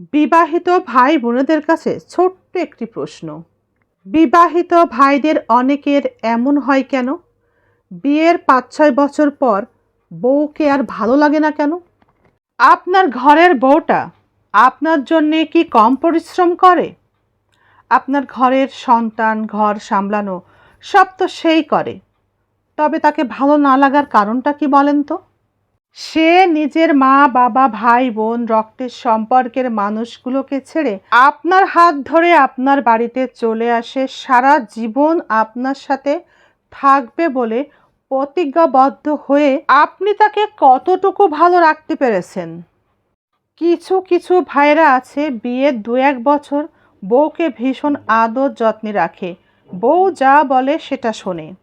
বিবাহিত ভাই বোনেদের কাছে ছোট্ট একটি প্রশ্ন। বিবাহিত ভাইদের অনেকের এমন হয় কেন? বিয়ের পাঁচ ছয় বছর পর বউকে আর ভালো লাগে না কেন? আপনার ঘরের বউটা আপনার জন্যে কি কম পরিশ্রম করে? আপনার ঘরের সন্তান, ঘর সামলানো সব তো সেই করে। তবে তাকে ভালো না লাগার কারণটা কি বলেন তো? সে নিজের মা, বাবা, ভাই, বোন, রক্তের সম্পর্কের মানুষগুলোকে ছেড়ে আপনার হাত ধরে আপনার বাড়িতে চলে আসে। সারা জীবন আপনার সাথে থাকবে বলে প্রতিজ্ঞাবদ্ধ হয়ে আপনি তাকে কতটুকু ভালো রাখতে পেরেছেন? কিছু কিছু ভাইরা আছে, বিয়ের দু এক বছর বউকে ভীষণ আদর যত্নে রাখে। বউ যা বলে সেটা শোনে।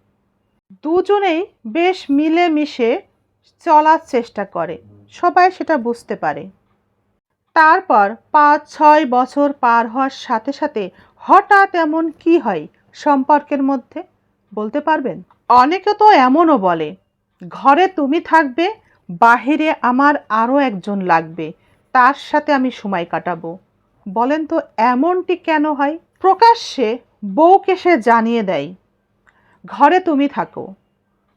দুজনেই বেশ মিলেমিশে চলার চেষ্টা করে। সবাই সেটা বুঝতে পারে। তারপর পাঁচ, ছয় বছর পার হওয়ার সাথে সাথে হঠাৎ এমন কি হয় সম্পর্কের মধ্যে? বলতে পারবেন? অনেকে তো এমনও বলে, ঘরে তুমি থাকবে, বাহিরে আমার আরও একজন লাগবে, তার সাথে আমি সময় কাটাবো। বলেন তো এমনটি কেন হয়? প্রকাশ্যে বউকে সে জানিয়ে দেয়, ঘরে তুমি থাকো।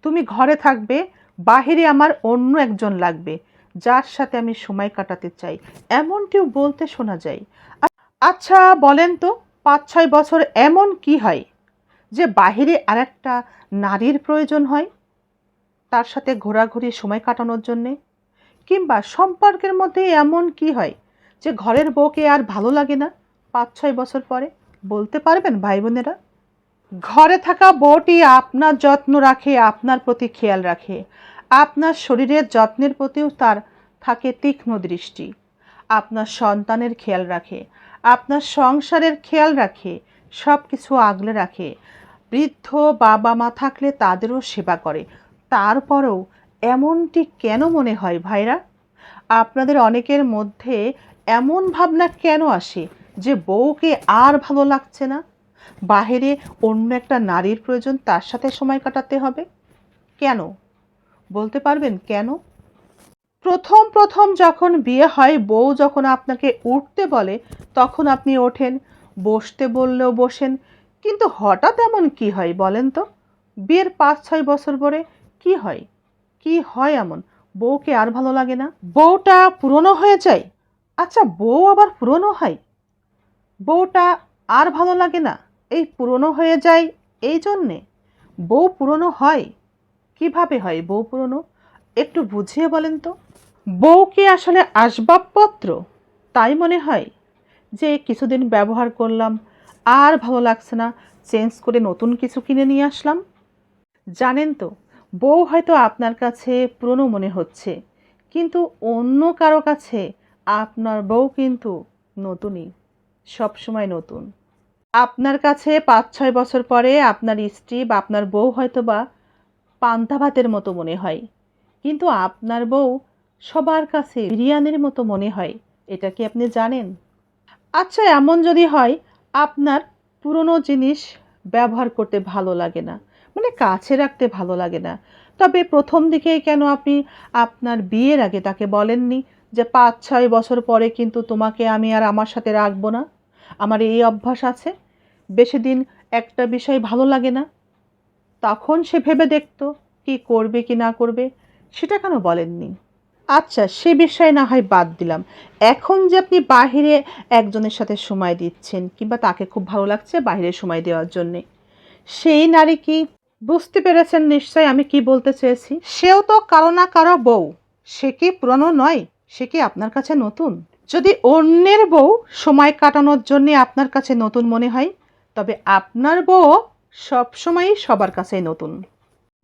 তুমি ঘরে থাকবে বাহিরে আমার অন্য একজন লাগবে, যার সাথে আমি সময় কাটাতে চাই। এমনটিও বলতে শোনা যায়। আচ্ছা বলেন তো পাঁচ ছয় বছর এমন কি হয় যে বাহিরে আরেকটা নারীর প্রয়োজন হয়? তার সাথে ঘোরাঘুরি, সময় কাটানোর জন্যে? কিংবা সম্পর্কের মধ্যে এমন কি হয় যে ঘরের বউকে আর ভালো লাগে না পাঁচ ছয় বছর পরে? বলতে পারবেন ভাই বোনেরা ঘরে থাকা বউটি আপনার যত্ন রাখে, আপনার প্রতি খেয়াল রাখে। আপনার শরীরের যত্নের প্রতিও তার থাকে তীক্ষ্ণ দৃষ্টি। আপনার সন্তানের খেয়াল রাখে, আপনার সংসারের খেয়াল রাখে সব কিছু আগলে রাখে। বৃদ্ধ বাবা মা থাকলে তাদেরও সেবা করে। তারপরেও এমনটি কেন মনে হয় ভাইরা? আপনাদের অনেকের মধ্যে এমন ভাবনা কেন আসে যে বউকে আর ভালো লাগছে না? বাহিরে অন্য একটা নারীর প্রয়োজন তার সাথে সময় কাটাতে হবে। কেন? বলতে পারবেন কেন? প্রথম প্রথম যখন বিয়ে হয়, বউ যখন আপনাকে উঠতে বলে, তখন আপনি ওঠেন, বসতে বললেও বসেন। কিন্তু হঠাৎ এমন কি হয় বলেন তো? বিয়ের পাঁচ, ছয় বছর পরে কি হয়? কি হয় এমন? বউকে আর ভালো লাগে না? বউটা পুরনো হয়ে যায়? আচ্ছা বউ আবার পুরনো হয়? বউটা আর ভালো লাগে না? এই পুরনো হয়ে যায় এই জন্যে? বউ পুরনো হয়? কীভাবে হয় বউ পুরনো? একটু বুঝিয়ে বলেন তো। বউ কি আসলে আসবাবপত্র? তাই মনে হয় যে কিছুদিন ব্যবহার করলাম, আর ভালো লাগছে না, চেঞ্জ করে নতুন কিছু কিনে নিয়ে আসলাম। জানেন তো, বউ হয়তো আপনার কাছে পুরনো মনে হচ্ছে, কিন্তু অন্য কারও কাছে আপনার বউ কিন্তু নতুনই, সবসময় নতুন। আপনার কাছে পাঁচ ছয় বছর পরে আপনার স্ত্রী বা আপনার বউ হয়তো বা পান্তা ভাতের মতো মনে হয়। কিন্তু আপনার বউ সবার কাছে বিরিয়ানির মতো মনে হয়। এটা কি আপনি জানেন? আচ্ছা এমন যদি হয়, আপনার পুরনো জিনিস ব্যবহার করতে ভালো লাগে না। মানে কাছে রাখতে ভালো লাগে না। তবে প্রথম দিকেই কেন আপনি আপনার বিয়ের আগে তাকে বলেননি যে পাঁচ ছয় বছর পরে কিন্তু তোমাকে আমি আর আমার সাথে রাখব না? আমার এই অভ্যাস আছে। বেশি দিন একটা বিষয় ভালো লাগে না। তখন সে ভেবে দেখত কি করবে কি না করবে, সেটা কেন বলেননি? আচ্ছা সে বিষয়ে না হয় বাদ দিলাম। এখন যে আপনি বাহিরে একজনের সাথে সময় দিচ্ছেন কিংবা তাকে খুব ভালো লাগছে বাইরে সময় দেওয়ার জন্যে, সেই নারী কি বুঝতে পেরেছেন নিশ্চয় আমি কি বলতে চেয়েছি? সেও তো কারও না কারও বউ। সে কি পুরনো নয়? সে কি আপনার কাছে নতুন? যদি অন্যের বউ সময় কাটানোর জন্যে আপনার কাছে নতুন মনে হয়, তবে আপনার বউ সবসময়ই সবার কাছেই নতুন।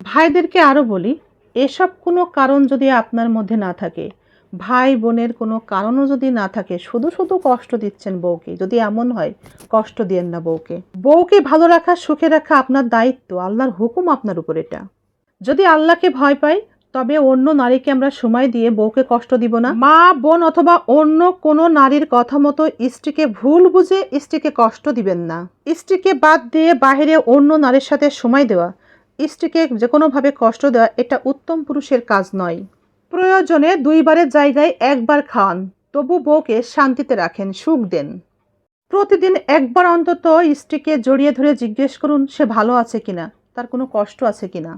ভাইদেরকে আরও বলি, এসব কোনো কারণ যদি আপনার মধ্যে না থাকে, ভাই বোনের কোনো কারণও যদি না থাকে, শুধু শুধু কষ্ট দিচ্ছেন বউকে, যদি এমন হয়, কষ্ট দিয়েন না বউকে। বউকে ভালো রাখা, সুখে রাখা আপনার দায়িত্ব, আল্লাহর হুকুম আপনার উপর এটা। যদি আল্লাহকে ভয় পাই তবে অন্য নারীকে আমরা সময় দিয়ে বউকে কষ্ট দিব না। মা, বোন অথবা অন্য কোনো নারীর কথা মতো স্ত্রীকে ভুল বুঝে স্ত্রীকে কষ্ট দিবেন না। স্ত্রীকে বাদ দিয়ে বাইরে অন্য নারীর সাথে সময় দেওয়া, স্ত্রীকে যে কোনোভাবে কষ্ট দেওয়া এটা উত্তম পুরুষের কাজ নয়। প্রয়োজনে দুইবারের জায়গায় একবার খান, তবু বউকে শান্তিতে রাখেন, সুখ দেন। প্রতিদিন একবার অন্তত স্ত্রীকে জড়িয়ে ধরে জিজ্ঞেস করুন, সে ভালো আছে কিনা? তার কোনো কষ্ট আছে কিনা?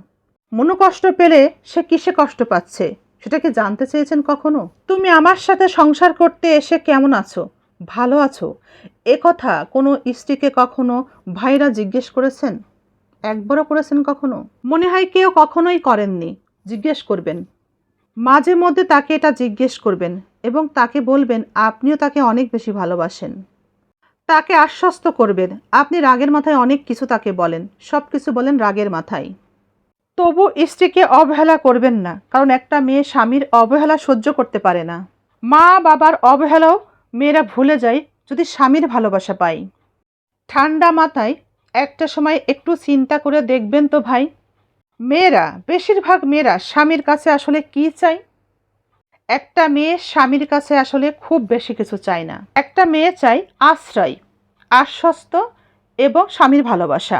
মনোকষ্ট পেলে সে কিসে কষ্ট পাচ্ছে? সেটা কি জানতে চেয়েছেন কখনো? তুমি আমার সাথে সংসার করতে এসে কেমন আছো? ভালো আছো? এ কথা কোনো স্ত্রীকে কখনো ভাইরা জিজ্ঞেস করেছেন? একবারও করেছেন কখনো? মনে হয় কেউ কখনোই করেননি। জিজ্ঞেস করবেন। মাঝে মধ্যে তাকে এটা জিজ্ঞেস করবেন এবং তাকে বলবেন, আপনিও তাকে অনেক বেশি ভালোবাসেন। তাকে আশ্বস্ত করবেন। আপনি রাগের মাথায় অনেক কিছু তাকে বলেন। সব কিছু বলেন রাগের মাথায়। তবু স্ত্রীকে অবহেলা করবেন না, কারণ একটা মেয়ে স্বামীর অবহেলা সহ্য করতে পারে না। মা বাবার অবহেলাও মেয়েরা ভুলে যায় যদি স্বামীর ভালোবাসা পায়। ঠান্ডা মাথায় একটা সময় একটু চিন্তা করে দেখবেন তো ভাই, মেয়েরা, বেশিরভাগ মেয়েরা স্বামীর কাছে আসলে কি চায়? একটা মেয়ে স্বামীর কাছে আসলে খুব বেশি কিছু চায় না। একটা মেয়ে চাই আশ্রয়, আশ্বস্ত এবং স্বামীর ভালোবাসা।